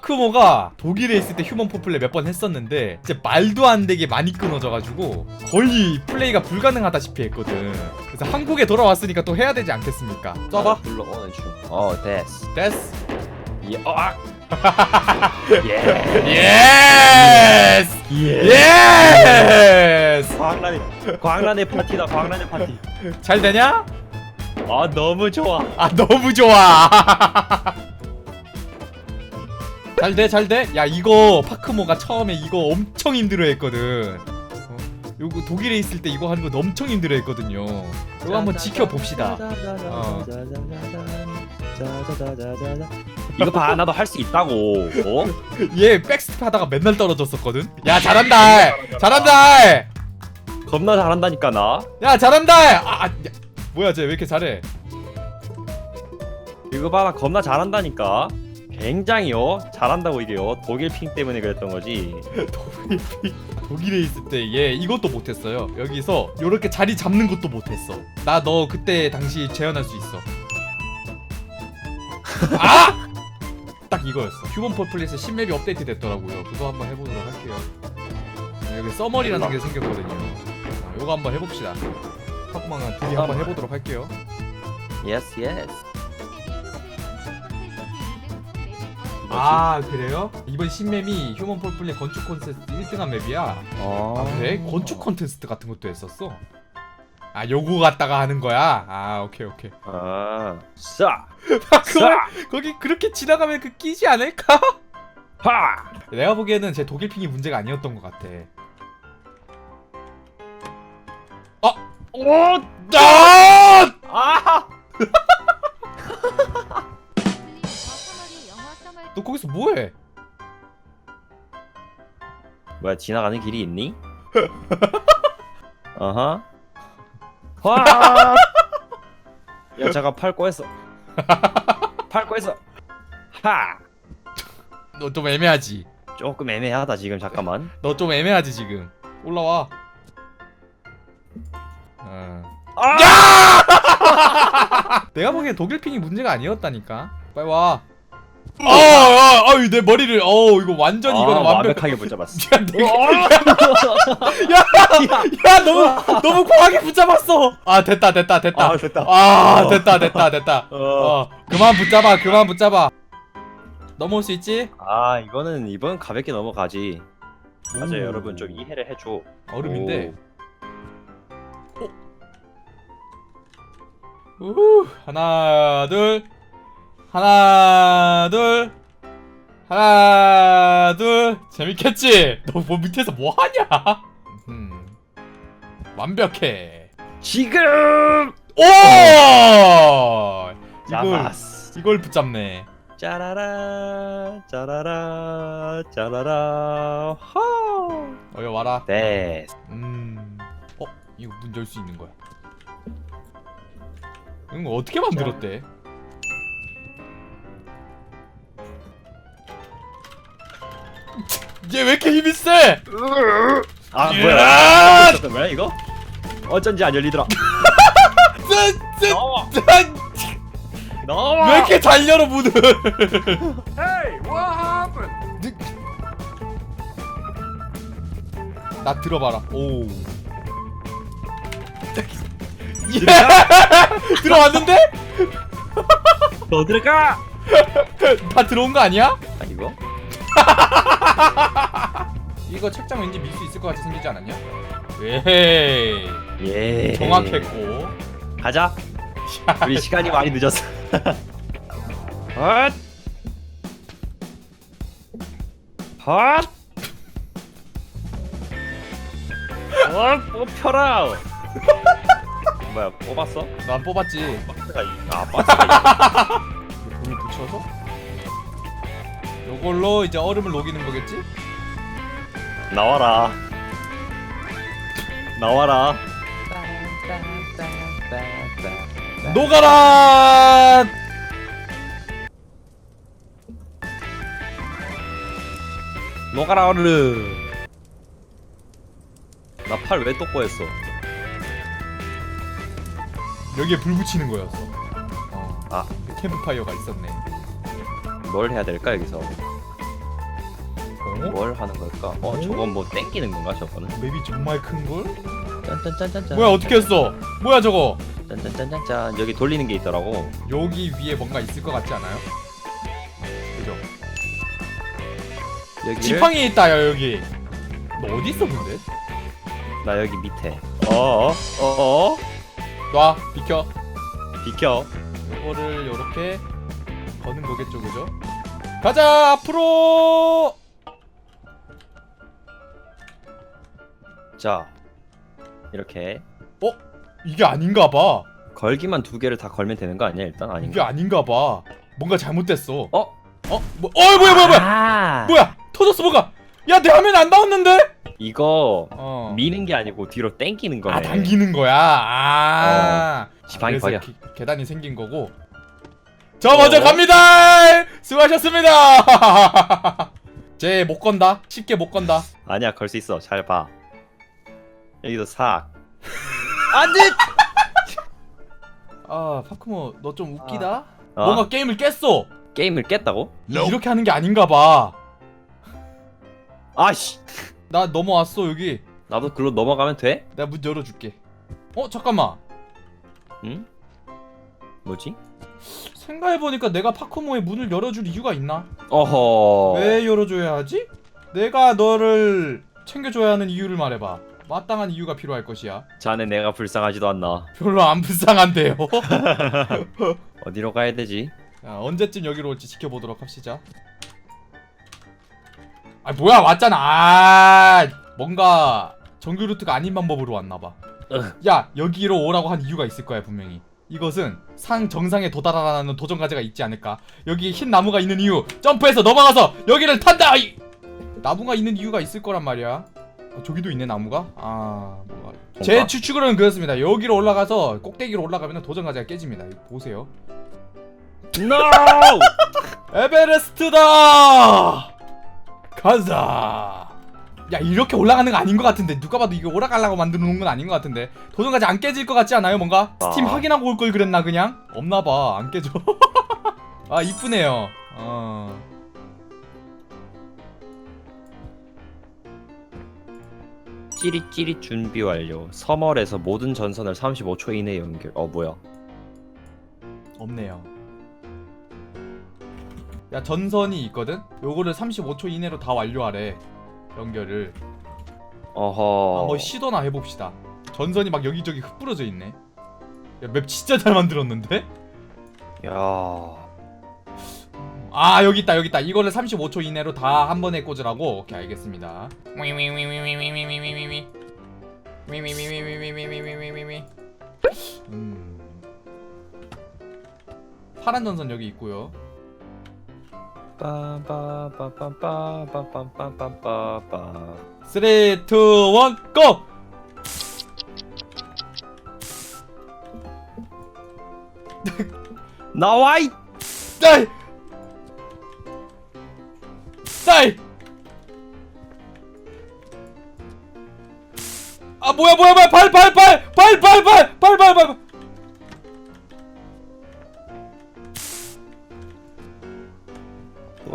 파크모가 독일에 있을 때 휴먼 포플레 몇 번 했었는데 이제 말도 안 되게 많이 끊어져가지고 거의 플레이가 불가능하다시피 했거든. 그래서 한국에 돌아왔으니까 또 해야 되지 않겠습니까? 써봐. 불러오는 중. 어, 됐어. 됐어. 예, 어, 아. 예. 예스! 예. 예스! 광란의 광란의 파티다. 광란의 파티. 잘 되냐? 아, 너무 좋아. 아 너무 좋아. 잘 돼, 잘 돼. 야 이거 파크모가 처음에 이거 엄청 힘들어했거든. 어? 요거 독일에 있을 때 이거 하는 거 엄청 힘들어했거든요. 이거 한번 지켜봅시다. 어. 이거 봐, 나도 할 수 있다고. 어? 얘 백스텝 하다가 맨날 떨어졌었거든. 야 잘한다. 잘한다. 겁나 잘한다니까 나. 야 잘한다. 아, 아 야, 뭐야 쟤 왜 이렇게 잘해? 이거 봐, 나 겁나 잘한다니까. 굉장히요. 잘한다고 이게요. 독일 핑 때문에 그랬던 거지. 독일에 있을 때 얘 이것도 못했어요. 여기서 요렇게 자리 잡는 것도 못했어. 나 너 그때 당시 재현할 수 있어. 아! 딱 이거였어. 휴먼 퍼플릿에 신맵이 업데이트 됐더라고요. 그거 한번 해보도록 할게요. 네, 여기 써머리라는 게 생겼거든요. 아, 요거 한번 해봅시다. 파쿠망은 둘이 한번 해보도록 할게요. 예스, 예스. 아 그래요? 이번 신맵이 휴먼 퍼플릿 건축 콘테스트 1등한 맵이야. 어. 아 그래? 건축 콘테스트 같은 것도 했었어? 아 요거 갖다가 하는 거야? 아 오케이 오케이 아. 싸. 그걸 거기 그렇게 지나가면 그 끼지 않을까? 파. 내가 보기에는 제 독일 핑이 문제가 아니었던 것 같아 아! 오! 아! 아! 너 거기서 뭐해? 뭐야 지나가는 길이 있니? 어허. 와! 야 잠깐 팔 꼬였어. 팔 꼬였어. 하! 너 좀 애매하지? 조금 애매하다 지금 잠깐만. 너 좀 애매하지 지금 올라와 어. 아! 내가 보기엔 독일핑이 문제가 아니었다니까 빨리 와 아, 아, 아, 내 머리를, 어, 이거 완전 히 이거는 아, 완벽. 완벽하게 못 잡았어. 야, 내가, 야, 너무, 너무 과하게 붙잡았어. 아, 됐다, 됐다, 됐다. 아, 됐다. 아, 됐다, 됐다, 됐다. 어. 어, 그만 붙잡아, 그만 붙잡아. 넘어올 수 있지? 아 이거는 이번 가볍게 넘어가지. 맞아요 오. 여러분 좀 이해를 해줘. 얼음인데. 우, 하나, 둘, 하나, 둘, 하나, 둘. 재밌겠지? 너 뭐 밑에서 뭐 하냐? 음, 완벽해. 지금 오! 이걸 잡았어. 이걸 붙잡네. 짜라라 짜라라 짜라라 하. 어여 와라. 네. 음. 어, 이거 문 열 수 있는 거야. 이거 어떻게 만들었대? 얘 왜 이렇게 힘이 세? 아 야! 뭐야? 어떤 뭐야 이거? 어쩐지 안 열리더라. 짠, 짠, 나와 짠. 나와. 왜 이렇게 잘 열어 문을? Hey, what happened? 나 들어봐라. 오. 예! 들어왔는데? 너 들어가. 다 들어온 거 아니야? 아 이거? 이거 책장 왠지 밀 수 있을 것 같이 생기지 않았냐? 에헤이 예. 정확했고 가자. 우리 시간이 많이 늦었어. 헛. 헛. 어, 뽑혀라. 뭐야, 뽑았어? 난 뽑았지 박스가 이, 아, 박스가 불을 붙여서 요걸로 이제 얼음을 녹이는 거겠지? 이. 나와라. 나와라. 녹아라! 녹아라 얼른. 나팔왜또 꼬였어? 여기에 불 붙이는 거였어 어, 아. 캠프파이어가 있었네 뭘 해야 될까 여기서? 뭘 하는 걸까? 어 오? 저건 뭐 땡기는 건가 저거는? 맵이 정말 큰걸? 짠짠짠짠짠. 뭐야 어떻게 했어? 뭐야 저거? 짠짠짠짠짠 여기 돌리는 게 있더라고. 여기 위에 뭔가 있을 것 같지 않아요? 그죠? 여기 지팡이 있다 야 여기 너 어디 있어 근데? 나 여기 밑에. 어어 어어 놔 비켜 비켜. 이거를 요렇게 거는 거겠죠 그죠? 가자 앞으로 자 이렇게 이게 아닌가 봐 걸기만 두 개를 다 걸면 되는 거 아니야 일단 이게 아닌가? 아닌가 봐 뭔가 잘못됐어 어? 어? 뭐, 어 뭐야 뭐야 뭐야 아 뭐야 터졌어 뭐가 야 내 화면 안 나왔는데? 이거 어. 미는 게 아니고 뒤로 땡기는 거네. 아 당기는 거야 아 지팡이 그래서 버려. 기- 계단이 생긴 거고 저 먼저 어. 갑니다 수고하셨습니다 쟤 못 건다 쉽게 못 건다 아니야 걸 수 있어. 잘 봐. 여기도 삭. 안돼. 아 파크모 너 좀 웃기다 어? 뭔가 게임을 깼어 게임을 깼다고? 이렇게 하는 게 아닌가 봐나 아씨. 넘어왔어 여기 나도 글로 넘어가면 돼? 내가 문 열어줄게 어 잠깐만 응? 뭐지? 생각해보니까 내가 파크모의 문을 열어줄 이유가 있나 어허. 왜 열어줘야 하지? 내가 너를 챙겨줘야 하는 이유를 말해봐 마땅한 이유가 필요할 것이야 자네 내가 불쌍하지도 않나. 별로 안 불쌍한데요 어디로 가야 되지? 자, 언제쯤 여기로 올지 지켜보도록 합시다 아 뭐야 왔잖아 아 뭔가 정규 루트가 아닌 방법으로 왔나봐 으. 야 여기로 오라고 한 이유가 있을 거야 분명히 이것은 상 정상에 도달하라는 도전 과제가 있지 않을까. 여기 흰 나무가 있는 이유 점프해서 넘어가서 여기를 탄다! 이! 나무가 있는 이유가 있을 거란 말이야. 아, 저기도 있네 나무가? 아 뭐가. 제? 추측으로는 그렇습니다. 여기로 올라가서 꼭대기로 올라가면 도전 과제가 깨집니다. 보세요. NO! 에베레스트다! 가자 야 이렇게 올라가는 거 아닌 것 같은데 누가 봐도 이거 올라가려고 만들어 놓은 건 아닌 것 같은데 도전까지 안 깨질 것 같지 않아요 뭔가? 아. 스팀 확인하고 올 걸 그랬나 그냥? 없나봐 안 깨져 아 이쁘네요 어 찌릿찌릿 준비 완료. 서멀에서 모든 전선을 35초 이내에 연결. 어 뭐야? 없네요 야 전선이 있거든? 요거를 35초 이내로 다 완료하래 연결을 어허. 한번 시도나 해봅시다 전선이 막 여기저기 흩뿌러져 있네 야 맵 진짜 잘 만들었는데? 야. 아 여기 있다 여기 있다 이거를 35초 이내로 다 한 번에 꽂으라고 오케이 알겠습니다 음. 파란 전선 여기 있고요 빠빠빠빠빠빠빠빠빠. 3, 2, 1, 고! 나와 이. 쌀! 쌀! 아 뭐야 뭐야 뭐야 발 발 발 발 발 발 발 발 발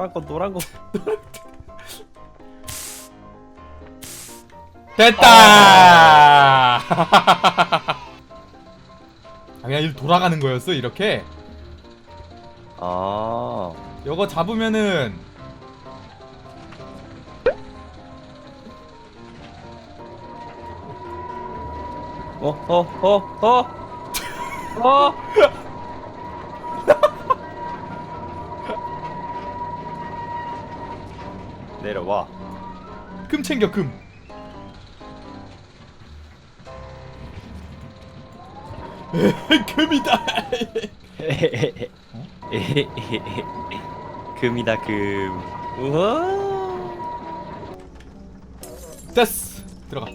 노란 거 노란 거. 됐다! 아, 그냥 이렇게 돌아가는 거였어 이렇게 아. 요거 잡으면은 어 어 어 어. 어. 내려 와. 금 챙겨 금 금이다 금이다 금. 우와. 됐어 들어가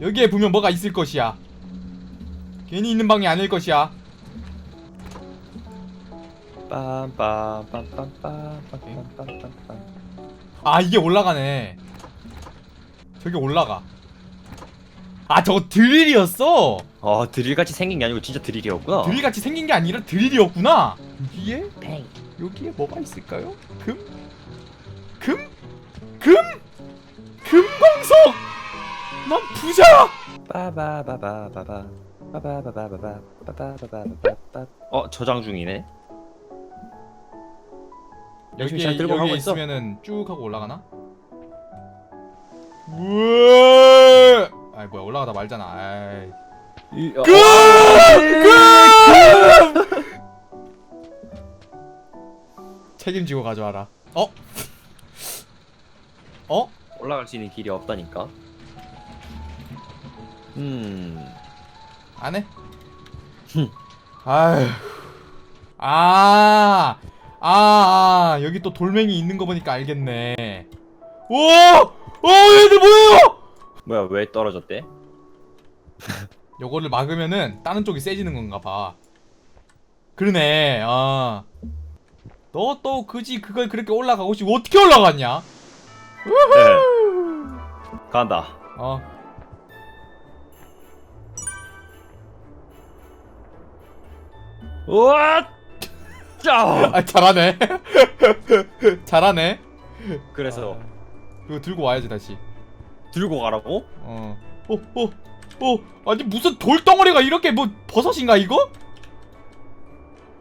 여기에 보면 뭐가 있을 것이야 괜히 있는 방이 아닐 것이야 빰빰빰빰빰빰빰빰빰. 아 이게 올라가네 저기 올라가 아 저거 드릴이었어 어 드릴같이 생긴 게 아니고 진짜 드릴이었구나. 드릴같이 생긴 게 아니라 드릴이었구나 여기에 팽. 여기에 뭐가 있을까요? 금? 금? 금? 금광석! 난 부자! 빠바바바바바 빠바바바바바바바바바바 어 저장 중이네 열심히 여기 잘 들고 여기 가고 있어. 있으면은 쭉 하고 올라가나? 우와! 아이 뭐야 올라가다 말잖아. 아이. 이- 금! 어, 금! 책임지고 가져와라. 어? 어? 올라갈 수 있는 길이 없다니까 음 안 해? 흠. 아휴. 아, 아, 아, 여기 또 돌멩이 있는 거 보니까 알겠네. 오! 오, 얘들 뭐예요? 뭐야 왜 떨어졌대? 요거를 막으면은 다른 쪽이 세지는 건가 봐. 그러네, 아. 너 또 그지 그걸 그렇게 올라가고 싶어. 어떻게 올라갔냐? 네. 간다 어. 우와 아 잘하네. 잘하네. 그래서 그거 들고 와야지 다시. 들고 가라고? 어. 어, 어, 어. 아니 무슨 돌덩어리가 이렇게 뭐 버섯인가 이거?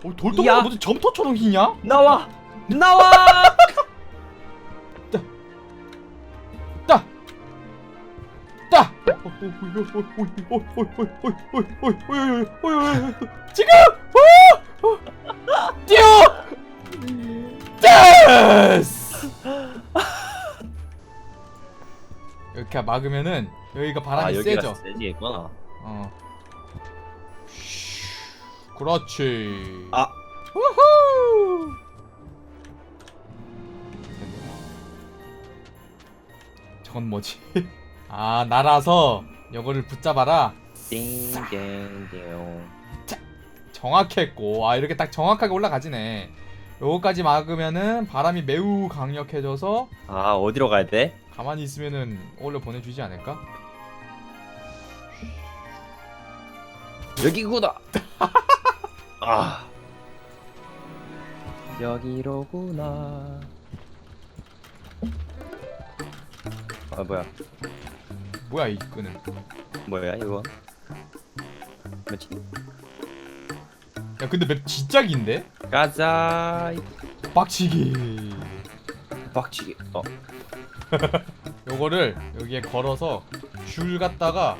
어, 돌덩어리 무슨 점토처럼 희냐? 나와! 나와! 따. 따. 지금! 어. 뛰어! 데스! 이렇게 막으면은 여기가 바람이 아 세져. 세지겠구나 어. 그렇지. 아 우후. 저건 뭐지? 아 날아서 요거를 붙잡아라. 띵 띵 띵 정확했고 아 이렇게 딱 정확하게 올라가지네. 요거까지 막으면은 바람이 매우 강력해져서 아 어디로 가야 돼? 가만히 있으면은 올려 보내주지 않을까? 여기구나 아 여기로구나 아 뭐야 뭐야 이 끈은? 뭐야 이거 뭐지? 야 근데 맵 진짜 긴데? 가자. 빡치기. 박치기 어. 요거를 여기에 걸어서 줄 갖다가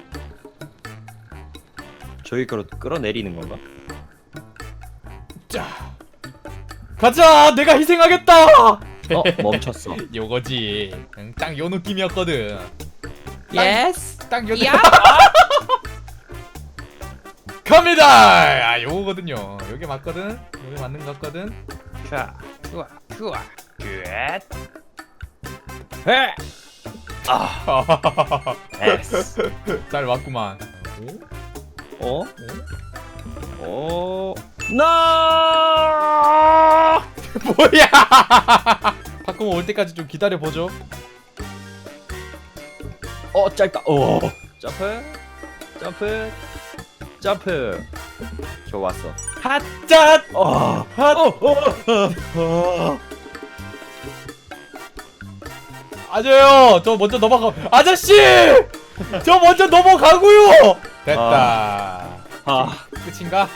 저기 끌어 끌어내리는 건가? 자 가자! 내가 희생하겠다! 어 멈췄어. 요거지. 응, 딱요 느낌이었거든. 예스 딱요 느낌 갑니다 아 요거거든요 요게 맞거든 요게 맞는 것 같거든 좋아 좋아 좋아 굿해 아 예스 잘 맞구만 어? 어? 나! 뭐야 바꾸면 올 때까지 좀 기다려보죠 어 짧다. 어. 점프. 점프. 점프. 좋았어. 핫짠 어. 핫 어. 어. 아저요 저 먼저 넘어가 아저씨 저 먼저 넘어가고요 됐다 아. 끝인가?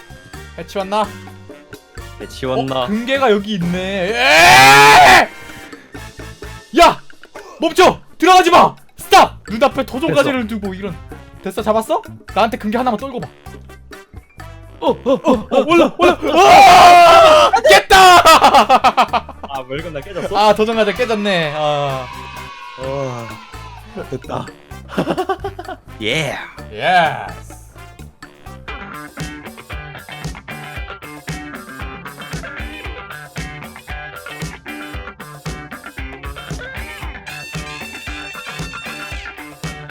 해치웠나? 배치웠나? 어, 금괴가 여기 있네 에에에에! 야! 멈춰! 들어가지 마! 스탑! 눈앞에 도종가지를 두고 이런 됐어 잡았어? 나한테 금괴 하나만 떨고 봐 어, 어, 어, 어, 올라, 올라, 아! 깼다! 아, 물건 나 깨졌어? 아, 도전가자 깨졌네. 아, 어. 됐다. 예. 예스.